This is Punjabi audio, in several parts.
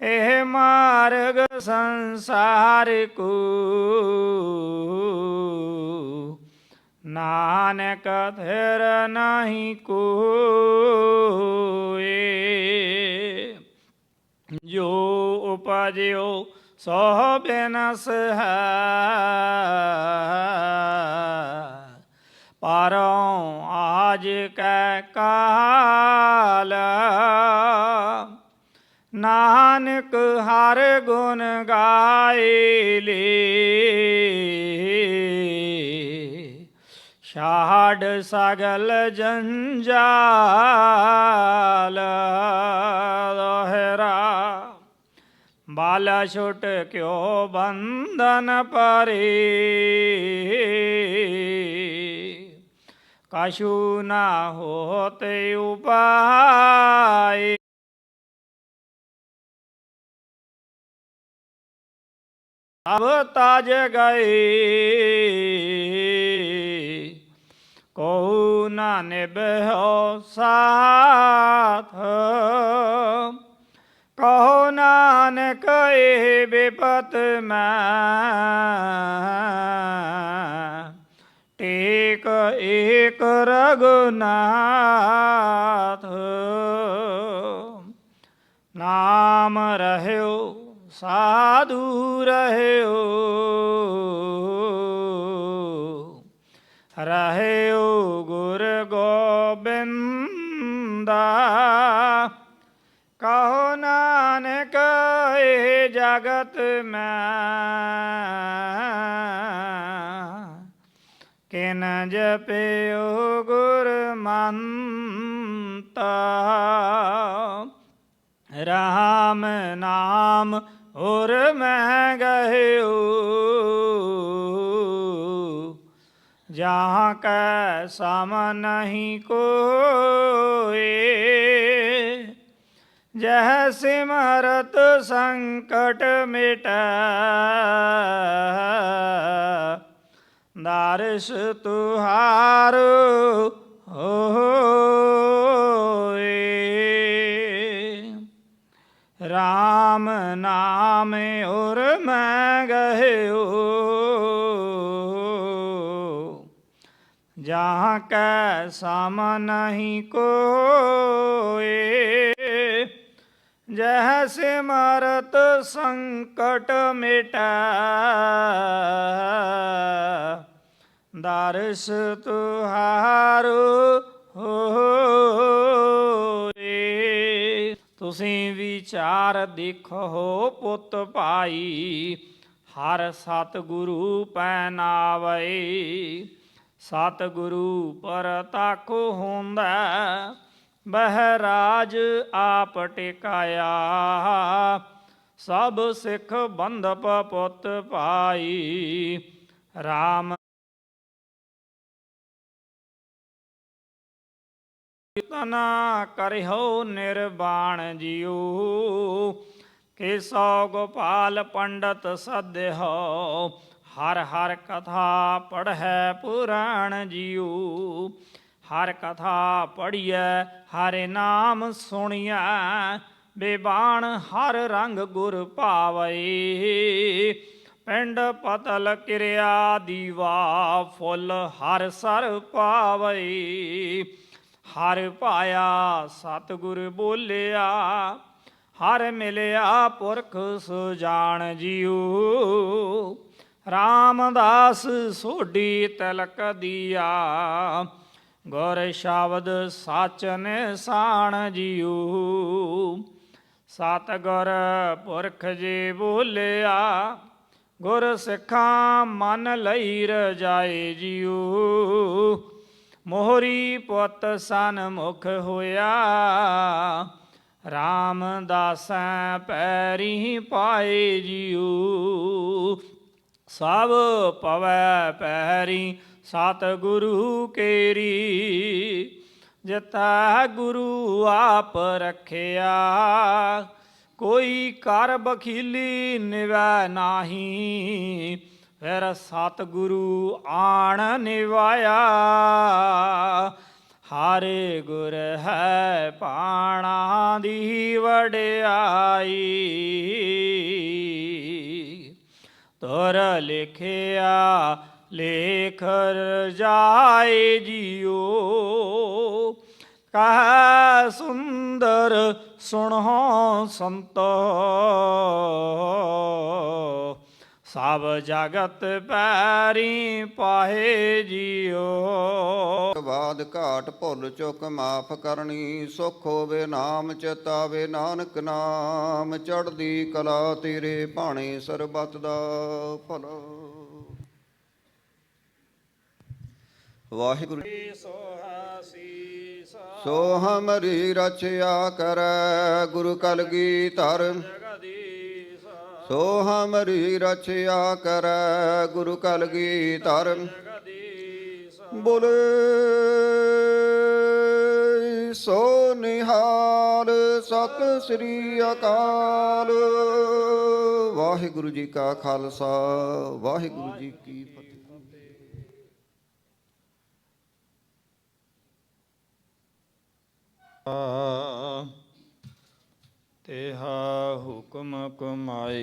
ਇਹ ਮਾਰਗ ਸੰਸਾਰ ਕੋ। ਨਾਨਕ ਥਿਰ ਨਹੀਂ ਕੋਏ। ਜੋ ਉਪਜਿਓ ਸੋ ਬਿਨਸ ਹੈ। ਪਰੋਂ ਆਜ ਕੈ ਕਾਲ ਨਾਨਕ ਹਰ ਗੁਣ ਗਾਏ ਲੇ। ਛਾੜ ਸਗਲ ਜੰਜਾਲ ਦੋਹਰਾ। ਬਾਲਾ ਛੁਟ ਕਿਉ ਬੰਧਨ ਪਰੇ। ਕਛੂ ਨਾ ਹੋਤੇ ਉਪਾਏ। ਸਭ ਤਜ ਗਏ ਕੋ ਨਾ ਨਿਭੋ ਸਾਥ ਕਹੋ ਨਾਨਕ ਇਹ ਬਿਪਤ ਮੈਂ ਟੇਕ ਏਕ ਰਗੁਨਾਥ ਨਾਮ ਰਹਿਓ ਸਾਧੂ ਰਹਿਓ। ਰਹਿਓ ਗੁਰ ਗੋਬਿੰਦਾ। ਕਹੋ ਨਾਨਕ ਇਹ ਜਗਤ ਮੈਂ। ਕਿਨ ਜਪਿਓ ਗੁਰ ਮੰਤਾ। ਰਾਮ ਨਾਮ ਔਰ ਮੈਂ ਗਹਿਓ ਜਹਾਂ ਕੈ ਸਮ ਨਹੀਂ ਕੋਏ ਜਹ ਸਿਮਰਤ ਸੰਕਟ ਮਿਟੈ ਦਾਰਿਸ ਤੁਹਾਰ ਹੋਏ RAM ਨਾਮ ਉਰ ਮੈਂ ਗਹਿਓ ਜਹਾਂ ਕੈ ਸਮ ਨਹੀਂ ਕੋਏ, ਜਹ ਸਿਮਰਤ ਸੰਕਟ ਮਿਟੈ। ਦਰਸ ਤੁਹਾਰ ਹੋ। ਤੁਸੀਂ ਵਿਚਾਰ ਦੇਖੋ ਪੁੱਤ ਭਾਈ, ਹਰ ਸਤ ਗੁਰੂ ਪੈ ਨਾਵਈ ਸਤ ਗੁਰੂ ਪਰ ਤਾਕੋ ਹੁੰਦਾ, ਬਹਿਰਾਜ ਆਪ ਟਿਕਾਇਆ। ਸਭ ਸਿੱਖ ਬੰਧਪ ਪੁੱਤ ਭਾਈ RAM ਤਨਾ ਕਰਿਓ ਨਿਰਵਾਣ ਜਿਉ। ਕੇਸੋ ਗੋਪਾਲ ਪੰਡਤ ਸਦਿਓ ਹਰ ਹਰ ਕਥਾ ਪੜ੍ਹੈ ਪੁਰਾਣ ਜਿਉ। ਹਰ ਕਥਾ ਪੜੀਐ ਹਰਿ ਨਾਮ ਸੁਣੀਐ, ਬੇਬਾਣ ਹਰ ਰੰਗ ਗੁਰ ਭਾਵੈ। ਪਿੰਡ ਪਤਲ ਕਿਰਿਆ ਦੀਵਾ, ਫੁੱਲ ਹਰ ਸਰ ਪਾਵੈ ਹਰ ਪਾਇਆ ਸਤਿਗੁਰ ਬੋਲਿਆ, ਹਰ ਮਿਲਿਆ ਪੁਰਖ ਸੁਜਾਨ ਜੀਉ। ਰਾਮਦਾਸ ਸੋਢੀ ਤਿਲਕ ਦੀਆ, ਗੁਰ ਸ਼ਬਦ ਸਚ ਨਿਸਾਣ ਜੀਉ। ਸਤਿਗੁਰ ਪੁਰਖ ਜੀ ਬੋਲਿਆ, ਗੁਰ ਸਿੱਖਾਂ ਮਨ ਲਈ ਰਜਾਏ ਜੀਉ। ਮੋਹਰੀ ਪੁੱਤ ਸਨਮੁਖ ਹੋਇਆ। ਰਾਮਦਾਸੈ ਪੈਰੀ ਪਾਏ ਜੀਉ। ਸਭ ਪਵੈ ਪੈਰੀ ਸਤ ਗੁਰੂ ਕੇਰੀ। ਜਿਤਾ ਗੁਰੂ ਆਪ ਰਖਿਆ, ਕੋਈ ਕਰ ਬਖੀਲੀ ਨਿਵੈ ਨਾਹੀ। ਫਿਰ ਸਤਿਗੁਰੂ ਆਣ ਨਿਵਾਇਆ। ਹਾਰੇ ਗੁਰ ਹੈ ਪਾਣਾ ਦੀ ਵਡਿਆਈ। ਤੁਰ ਲਿਖਿਆ ਲੇਖ ਜਾਏ ਜੀਓ। ਕਹ ਸੁੰਦਰ, ਸੁਣੋ ਸੰਤੋ। ਸਭ ਜਗਤ ਪੈਰੀ ਪਾਹੇ ਜੀਓ। ਬਾਦ ਘਾਟ ਭੁੱਲ ਚੁੱਕ ਮਾਫ ਕਰਨੀ ਸੁਖ ਹੋਵੇ ਨਾਮ ਚਿਤਾਵੇ ਨਾਨਕ ਨਾਮ ਚੜਦੀ ਕਲਾ ਤੇਰੇ ਭਾਣੇ ਸਰਬਤ ਦਾ ਭਲਾ ਵਾਹਿਗੁਰੂ ਸੋ ਹਸੀਸ ਸੋ ਹਮਰੀ ਰਚਿਆ ਕਰੈ ਗੁਰੂ ਕਲਗੀ ਧਰ। ਸੋ ਹਮਰੀ ਰਚਿਆ ਕਰੈ ਗੁਰੂ ਕਲਗੀ ਧਰ ਬੋਲੇ, ਸੋ ਨਿਹਾਲ ਸਤਿ ਸ੍ਰੀ ਅਕਾਲ। ਵਾਹਿਗੁਰੂ ਜੀ ਕਾ ਖਾਲਸਾ, ਵਾਹਿਗੁਰੂ ਜੀ ਕੀ ਫਤਿਹ। ਤੇਹਾ ਹੁਕਮ ਕਮਾਏ।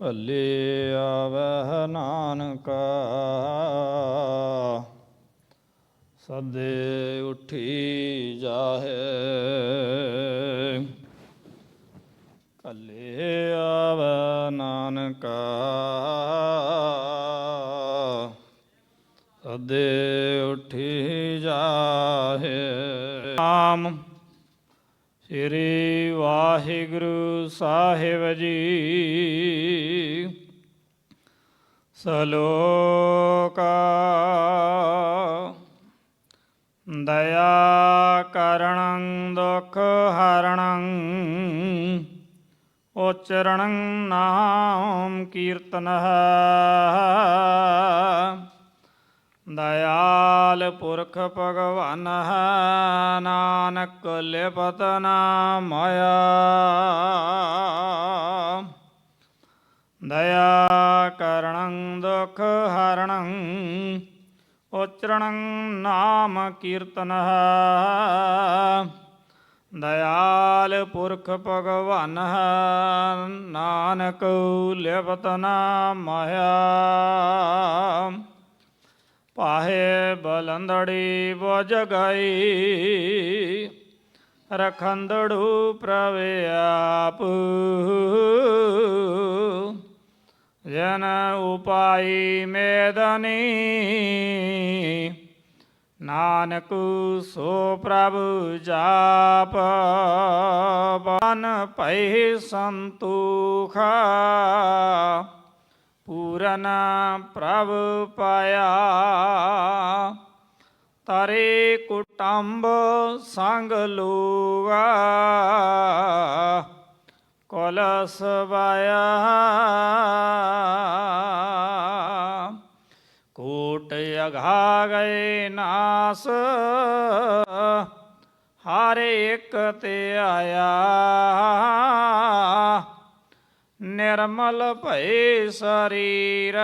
ਭੱਲੇ ਆਵਹਿ ਨਾਨਕਾ। ਸਦੇ ਉਠੀ ਜਾਹੇ। ਕੱਲੇ ਆਵੈ ਨਾਨਕਾ। ਸਦੇ ਉਠੀ ਜਾਹੇ। ਨਾਮ। ਸ੍ਰੀ ਵਾਹਿਗੁਰੂ ਸਾਹਿਬ ਜੀ। ਸਲੋਕ ਦਇਆ ਕਰਣੰ ਦੁਖ ਹਰਣੰ ਉਚਰਣੰ ਨਾਮ ਕੀਰਤਨ ਦਇਆਲ ਪੁਰਖ ਭਗਵਾਨ ਹੈ, ਨਾਨਕ ਲਿਪਤ ਨਾ ਦਇਆ ਕਰਣੰ ਦੁਖ ਹਰਣੰ ਉਚਰਣੰ ਨਾਮ ਕੀਰਤਨ ਦਇਆਲ ਪੁਰਖ ਭਗਵਾਨ ਹੈ, ਨਾਨਕ ਲਿਪਤ ਨਾ ਮਾਇਆ ਪਾਹੇ ਬਲੰਦੜੀ ਬੁਝ ਗਈ। ਰਖੰਦੜੂ ਪ੍ਰਭ ਆਪ। ਜਨ ਉਪਾਈ ਮੇਦਨੀ। ਨਾਨਕ ਸੋ ਪ੍ਰਭ ਜਾਪ। ਬਨ ਭਈ ਸੰਤੋਖਾ। ਪੂਰਨ ਪ੍ਰਭ ਪਾਇਆ। ਤਾਰੇ ਕੁਟੰਬ ਸੰਗ ਲੋਗਾ ਕਲਸ ਵਾਇਆ। ਕੋਟ ਅਘਾ ਗਏ ਨਾਸ। ਹਰ ਇੱਕ ਤੇ ਆਇਆ। ਨਿਰਮਲ ਭਏ ਸਰੀਰ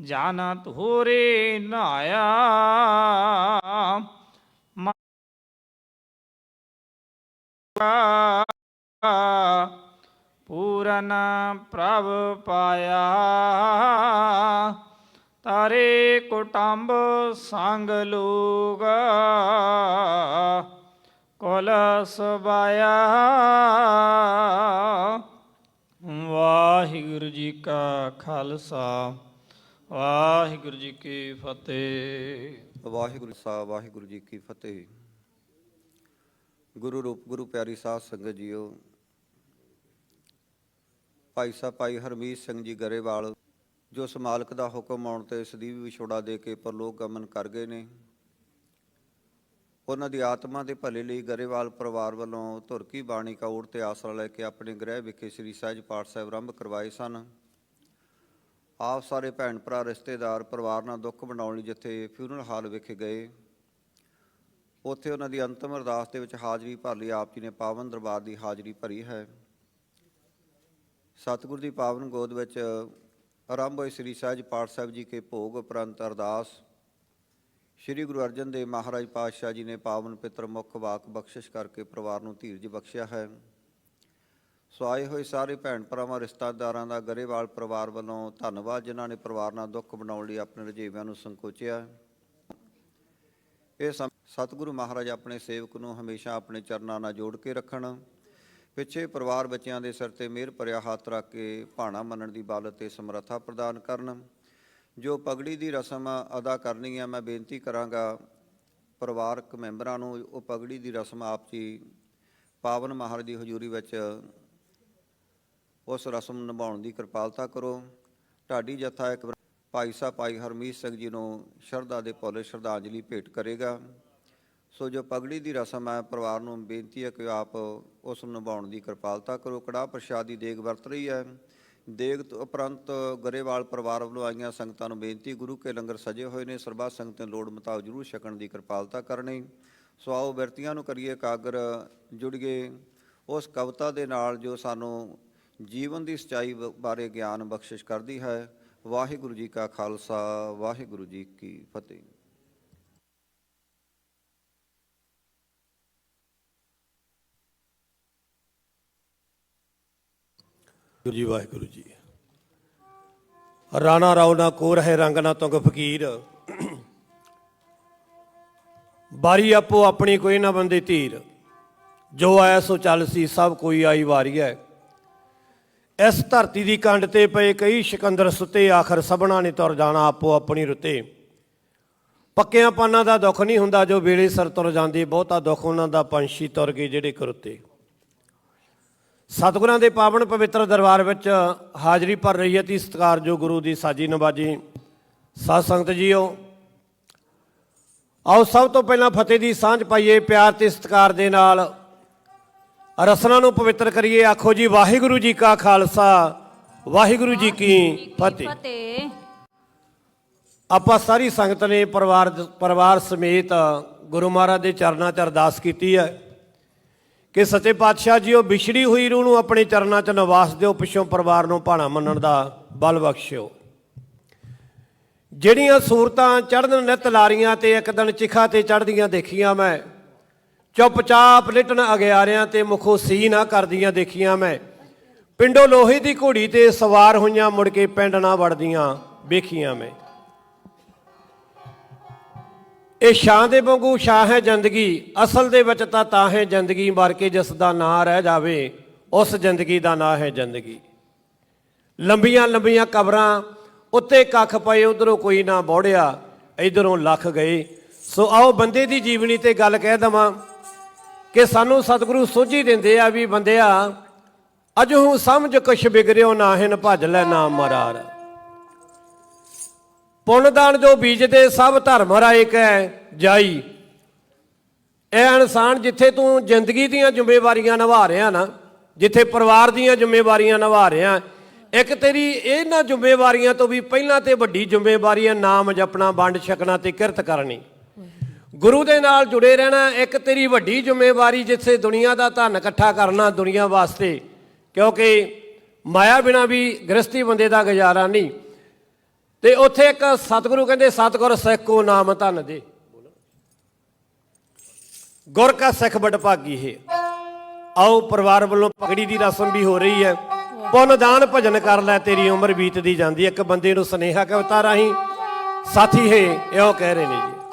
ਜਨ ਧੂਰੀ ਨਾਇਆ। ਪੂਰਨ ਪ੍ਰਭ ਪਾਇਆ। ਤਾਰੇ ਕੁਟੰਬ ਸੰਗ ਲੋਗ। ਕੁਲ ਸਬਾਇਆ ਵਾਹਿਗੁਰੂ ਜੀ ਕਾ ਖਾਲਸਾ, ਵਾਹਿਗੁਰੂ ਜੀ ਕੀ ਫਤਿਹ। ਵਾਹਿਗੁਰੂ ਸਾਹਿਬ ਵਾਹਿਗੁਰੂ ਜੀ ਕੀ ਫਤਿਹ। ਗੁਰੂ ਰੂਪ, ਗੁਰੂ ਪਿਆਰੀ ਸਾਧ ਸੰਗਤ ਜੀਓ, ਭਾਈ ਸਾਹਿਬ, ਭਾਈ ਹਰਮੀਤ ਸਿੰਘ ਜੀ ਗਰੇਵਾਲ, ਜੋ ਸਮਾਲਕ ਦਾ ਹੁਕਮ ਆਉਣ ਤੇ ਇਸ ਦੀ ਵੀ ਵਿਛੋੜਾ ਦੇ ਕੇ ਪਰਲੋਕ ਗਮਨ ਕਰ ਗਏ ਨੇ ਉਹਨਾਂ ਦੀ ਆਤਮਾ ਦੇ ਭਲੇ ਲਈ ਗਰੇਵਾਲ ਪਰਿਵਾਰ ਵੱਲੋਂ ਧੁਰਕੀ ਬਾਣੀ ਕੌੜ ਤੇ ਆਸਰਾ ਲੈ ਕੇ ਆਪਣੇ ਗ੍ਰਹਿ ਵਿਖੇ ਸ੍ਰੀ ਸਹਿਜ ਪਾਠ ਸਾਹਿਬ ਆਰੰਭ ਕਰਵਾਏ ਸਨ। ਆਪ ਸਾਰੇ ਭੈਣ ਭਰਾ, ਰਿਸ਼ਤੇਦਾਰ, ਪਰਿਵਾਰ ਨਾਲ ਦੁੱਖ ਮਨਾਉਣ ਲਈ ਜਿੱਥੇ ਫਿਊਨਰਲ ਹਾਲ ਵਿਖੇ ਗਏ। ਉੱਥੇ ਉਹਨਾਂ ਦੀ ਅੰਤਮ ਅਰਦਾਸ ਦੇ ਵਿੱਚ ਹਾਜ਼ਰੀ ਭਰ ਲਈ ਆਪ ਜੀ ਨੇ ਪਾਵਨ ਦਰਬਾਰ ਦੀ ਹਾਜ਼ਰੀ ਭਰੀ ਹੈ। ਸਤਿਗੁਰ ਦੀ ਪਾਵਨ ਗੋਦ ਵਿੱਚ ਆਰੰਭ ਹੋਏ ਸ੍ਰੀ ਸਹਿਜ ਪਾਠ ਸਾਹਿਬ ਜੀ ਕੇ ਭੋਗ ਉਪਰੰਤ ਅਰਦਾਸ ਸ੍ਰੀ ਗੁਰੂ ਅਰਜਨ ਦੇਵ ਮਹਾਰਾਜ ਪਾਤਸ਼ਾਹ ਜੀ ਨੇ ਪਾਵਨ ਪਿੱਤਰ ਮੁਖ ਵਾਕ ਬਖਸ਼ਿਸ਼ ਕਰਕੇ ਪਰਿਵਾਰ ਨੂੰ ਧੀਰਜ ਬਖਸ਼ਿਆ ਹੈ। ਸੋ ਆਏ ਹੋਏ ਸਾਰੇ ਭੈਣ ਭਰਾਵਾਂ, ਰਿਸ਼ਤੇਦਾਰਾਂ ਦਾ ਗਰੇਵਾਲ ਪਰਿਵਾਰ ਵੱਲੋਂ ਧੰਨਵਾਦ, ਜਿਨ੍ਹਾਂ ਨੇ ਪਰਿਵਾਰ ਨਾਲ ਦੁੱਖ ਬਣਾਉਣ ਲਈ ਆਪਣੇ ਰਜੇਵਿਆਂ ਨੂੰ ਸੰਕੋਚਿਆ। ਇਹ ਸਮ- ਸਤਿਗੁਰੂ ਮਹਾਰਾਜ ਆਪਣੇ ਸੇਵਕ ਨੂੰ ਹਮੇਸ਼ਾ ਆਪਣੇ ਚਰਨਾਂ ਨਾਲ ਜੋੜ ਕੇ ਰੱਖਣ। ਪਿੱਛੇ ਪਰਿਵਾਰ ਬੱਚਿਆਂ ਦੇ ਸਿਰ ਤੇ ਮਿਹਰ ਭਰਿਆ ਹੱਥ ਰੱਖ ਕੇ ਭਾਣਾ ਮੰਨਣ ਦੀ ਬਲ ਤੇ ਸਮਰੱਥਾ ਪ੍ਰਦਾਨ ਕਰਨ। ਜੋ ਪਗੜੀ ਦੀ ਰਸਮ ਅਦਾ ਕਰਨੀ ਹੈ ਮੈਂ ਬੇਨਤੀ ਕਰਾਂਗਾ ਪਰਿਵਾਰਕ ਮੈਂਬਰਾਂ ਨੂੰ, ਉਹ ਪਗੜੀ ਦੀ ਰਸਮ ਆਪ ਜੀ ਪਾਵਨ ਮਹਾਰਾਜ ਦੀ ਹਜ਼ੂਰੀ ਵਿੱਚ ਉਸ ਰਸਮ ਨਿਭਾਉਣ ਦੀ ਕਿਰਪਾਲਤਾ ਕਰੋ। ਢਾਡੀ ਜਥਾ ਇੱਕ ਭਾਈ ਸਾਹਿਬ, ਭਾਈ ਹਰਮੀਤ ਸਿੰਘ ਜੀ ਨੂੰ ਸ਼ਰਧਾ ਦੇ ਪੌਲੇ ਸ਼ਰਧਾਂਜਲੀ ਭੇਟ ਕਰੇਗਾ। ਸੋ ਜੋ ਪਗੜੀ ਦੀ ਰਸਮ ਹੈ, ਪਰਿਵਾਰ ਨੂੰ ਬੇਨਤੀ ਹੈ ਕਿ ਆਪ ਉਸ ਨੂੰ ਨਿਭਾਉਣ ਦੀ ਕਿਰਪਾਲਤਾ ਕਰੋ। ਕੜਾਹ ਪ੍ਰਸ਼ਾਦ ਦੀ ਦੇਗ ਵਰਤ ਰਹੀ ਹੈ। ਦੇਗ ਉਪਰੰਤ ਗਰੇਵਾਲ ਪਰਿਵਾਰ ਵੱਲੋਂ ਆਈਆਂ ਸੰਗਤਾਂ ਨੂੰ ਬੇਨਤੀ, ਗੁਰੂ ਕੇ ਲੰਗਰ ਸਜੇ ਹੋਏ ਨੇ, ਸਰਬੱਤ ਸੰਗਤਾਂ ਲੋੜ ਮੁਤਾਬਕ ਜਰੂਰ ਛਕਣ ਦੀ ਕਿਰਪਾਲਤਾ ਕਰਨੀ। ਸੋ ਆਓ ਬਿਰਤੀਆਂ ਨੂੰ ਕਰੀਏ ਕਾਗਰ ਜੁੜੀਏ ਉਸ ਕਵਿਤਾ ਦੇ ਨਾਲ ਜੋ ਸਾਨੂੰ ਜੀਵਨ ਦੀ ਸਚਾਈ ਬ- ਬਾਰੇ ਗਿਆਨ ਬਖਸ਼ਿਸ਼ ਕਰਦੀ ਹੈ, ਵਾਹਿਗੁਰੂ ਜੀ ਕਾ ਖਾਲਸਾ, ਵਾਹਿਗੁਰੂ ਜੀ ਕੀ ਫਤਿਹ। ਗੁਰੂ ਜੀ, ਵਾਹਿਗੁਰੂ ਜੀ। ਰਾਣਾ ਰਾਉ ਨਾ ਕੋਰ ਹੈ ਰੰਗ ਨਾ ਤੁੰਗ ਫਕੀਰ। ਬਾਰੀ ਆਪੋ ਆਪਣੀ ਕੋਈ ਨਾ ਬੰਦੇ ਧੀਰ। ਜੋ ਆਇਆ ਸੋ ਚੱਲ ਸੀ, ਸਭ ਕੋਈ ਆਈ ਵਾਰੀ ਹੈ। ਇਸ ਧਰਤੀ ਦੀ ਕੰਡ ਤੇ ਪਏ ਕਈ ਸਿਕੰਦਰ ਸੁੱਤੇ, ਆਖਰ ਸਭਨਾ ਨੇ ਤੁਰ ਜਾਣਾ ਆਪੋ ਆਪਣੀ ਰੁਤੇ। ਪੱਕਿਆਂ ਪਾਨਾਂ ਦਾ ਦੁੱਖ ਨਹੀਂ ਹੁੰਦਾ, ਜੋ ਵੇਲੇ ਸਰ ਤੁਰ ਜਾਂਦੇ, ਬਹੁਤਾ ਦੁੱਖ ਉਹਨਾਂ ਦਾ ਪੰਛੀ ਤੁਰ ਗਏ ਜਿਹੜੇ ਕਰੁੱਤੇ। ਸਤਿਗੁਰਾਂ ਦੇ ਪਾਵਨ ਪਵਿੱਤਰ ਦਰਬਾਰ ਵਿੱਚ ਹਾਜ਼ਰੀ ਭਰ ਰਹੀ ਹੈ ਤੀ ਸਤਿਕਾਰਯੋਗ ਗੁਰੂ ਦੀ ਸਾਜੀ ਨਵਾਜੀ। ਸਾਧ ਸੰਗਤ ਜੀਓ ਆਓ ਸਭ ਤੋਂ ਪਹਿਲਾਂ ਫਤਿਹ ਦੀ ਸਾਂਝ ਪਾਈਏ ਪਿਆਰ ਤੇ ਸਤਿਕਾਰ ਦੇ ਨਾਲ। ਰਸਨਾ ਨੂੰ ਪਵਿੱਤਰ ਕਰੀਏ ਆਖੋ ਜੀ ਵਾਹਿਗੁਰੂ ਜੀ ਕਾ ਖਾਲਸਾ ਵਾਹਿਗੁਰੂ ਜੀ ਕੀ ਫਤਿਹ। ਫਤਿਹ। ਆਪਾਂ ਸਾਰੀ ਸੰਗਤ ਨੇ ਪਰਿਵਾਰ ਪਰਿਵਾਰ ਸਮੇਤ ਗੁਰੂ ਮਹਾਰਾਜ ਦੇ ਚਰਨਾਂ 'ਚ ਅਰਦਾਸ ਕੀਤੀ ਹੈ। ਕਿ ਸੱਚੇ ਪਾਤਸ਼ਾਹ ਜੀ, ਉਹ ਵਿਛੜੀ ਹੋਈ ਰੂਹ ਨੂੰ ਆਪਣੇ ਚਰਨਾਂ 'ਚ ਨਿਵਾਸ ਦਿਓ, ਪਿੱਛੋਂ ਪਰਿਵਾਰ ਨੂੰ ਭਾਣਾ ਮੰਨਣ ਦਾ ਬਲ ਬਖਸ਼ਿਓ। ਜਿਹੜੀਆਂ ਸੂਰਤਾਂ ਚੜ੍ਹਨ ਨਿਤ ਲਾਰੀਆਂ ਤੇ ਇੱਕ ਦਿਨ ਚਿਖਾ ਤੇ ਚੜ੍ਹਦੀਆਂ ਦੇਖੀਆਂ ਮੈਂ, ਚੁੱਪਚਾਪ ਲਿਟਣ ਅਗਿਆਰਿਆਂ ਤੇ ਮੁਖੋ ਸੀ ਨਾ ਕਰਦੀਆਂ ਦੇਖੀਆਂ ਮੈਂ, ਪਿੰਡੋ ਲੋਹੇ ਦੀ ਘੋੜੀ ਤੇ ਸਵਾਰ ਹੋਈਆਂ ਮੁੜ ਕੇ ਪਿੰਡ ਨਾ ਵੜਦੀਆਂ ਵੇਖੀਆਂ ਮੈਂ। ਇਹ ਸ਼ਾਂ ਦੇ ਵਾਂਗੂ ਸ਼ਾਹ ਹੈ ਜ਼ਿੰਦਗੀ, ਅਸਲ ਦੇ ਵਿੱਚ ਤਾਂ ਤਾਂ ਹੈ ਜ਼ਿੰਦਗੀ, ਮਰ ਕੇ ਜਿਸ ਦਾ ਨਾਂ ਰਹਿ ਜਾਵੇ, ਉਸ ਜ਼ਿੰਦਗੀ ਦਾ ਨਾਂ ਹੈ ਜ਼ਿੰਦਗੀ। ਲੰਬੀਆਂ ਲੰਬੀਆਂ ਕਬਰਾਂ, ਉੱਤੇ ਕੱਖ ਪਏ, ਉਧਰੋਂ ਕੋਈ ਨਾ ਬੋੜਿਆ, ਇਧਰੋਂ ਲੱਖ ਗਏ। ਸੋ ਆਓ ਬੰਦੇ ਦੀ ਜੀਵਨੀ ਤੇ ਗੱਲ ਕਹਿ ਦਵਾਂ ਕਿ ਸਾਨੂੰ ਸਤਿਗੁਰੂ ਸੋਝੀ ਦਿੰਦੇ ਆ ਵੀ ਬੰਦਿਆ, ਅਜਹੂ ਸਮਝ ਕੁਛ ਬਿਗਰਿਓ ਨਾਹਿਨ ਭਜ ਲੈ ਨਾਮ ਮਰਾਰ। ਪੁੰਨਦਾਨ ਜੋ ਬੀਜਦੇ ਸਭ ਧਰਮ ਰਾਏ ਕੈ ਜਾਈ। ਇਹ ਇਨਸਾਨ ਜਿੱਥੇ ਤੂੰ ਜ਼ਿੰਦਗੀ ਦੀਆਂ ਜ਼ਿੰਮੇਵਾਰੀਆਂ ਨਿਭਾ ਰਿਹਾ ਨਾ, ਜਿੱਥੇ ਪਰਿਵਾਰ ਦੀਆਂ ਜ਼ਿੰਮੇਵਾਰੀਆਂ ਨਿਭਾ ਰਿਹਾ, ਇੱਕ ਤੇਰੀ ਇਹਨਾਂ ਜ਼ਿੰਮੇਵਾਰੀਆਂ ਤੋਂ ਵੀ ਪਹਿਲਾਂ ਤੇ ਵੱਡੀ ਜ਼ਿੰਮੇਵਾਰੀ ਹੈ ਨਾਮ ਜਪਣਾ, ਵੰਡ ਛਕਣਾ ਤੇ ਕਿਰਤ ਕਰਨੀ। ਗੁਰੂ ਦੇ ਨਾਲ ਜੁੜੇ ਰਹਿਣਾ ਇੱਕ ਤੇਰੀ ਵੱਡੀ ਜ਼ਿੰਮੇਵਾਰੀ ਜਿੱਥੇ ਦੁਨੀਆ ਦਾ ਧਨ ਇਕੱਠਾ ਕਰਨਾ ਦੁਨੀਆ ਵਾਸਤੇ, ਕਿਉਂਕਿ ਮਾਇਆ ਬਿਨਾ ਵੀ ਗ੍ਰਸਤੀ ਬੰਦੇ ਦਾ ਗੁਜ਼ਾਰਾ ਨਹੀਂ। ਤੇ ਉੱਥੇ ਇੱਕ ਸਤਿਗੁਰੂ ਕਹਿੰਦੇ, ਸਤਿਗੁਰ, ਸਿੱਖ ਕੋ ਨਾਮ ਧਨ ਦੇ। ਗੁਰ ਕਾ ਸਿੱਖ ਬੜ ਭਾਗੀ ਹੈ। ਆਓ ਪਰਿਵਾਰ ਵੱਲੋਂ ਪਗੜੀ ਦੀ ਰਸਮ ਵੀ ਹੋ ਰਹੀ ਹੈ। ਪੁੰਨ ਦਾਨ ਭਜਨ ਕਰ ਲੈ, ਤੇਰੀ ਉਮਰ ਬੀਤਦੀ ਜਾਂਦੀ ਇੱਕ ਬੰਦੇ ਨੂੰ ਸਨੇਹਾ ਕਵਿਤਾ ਰਾਹੀਂ ਸਾਥੀ ਹੈ, ਇਹੋ ਕਹਿ ਰਹੇ ਨੇ ਜੀ।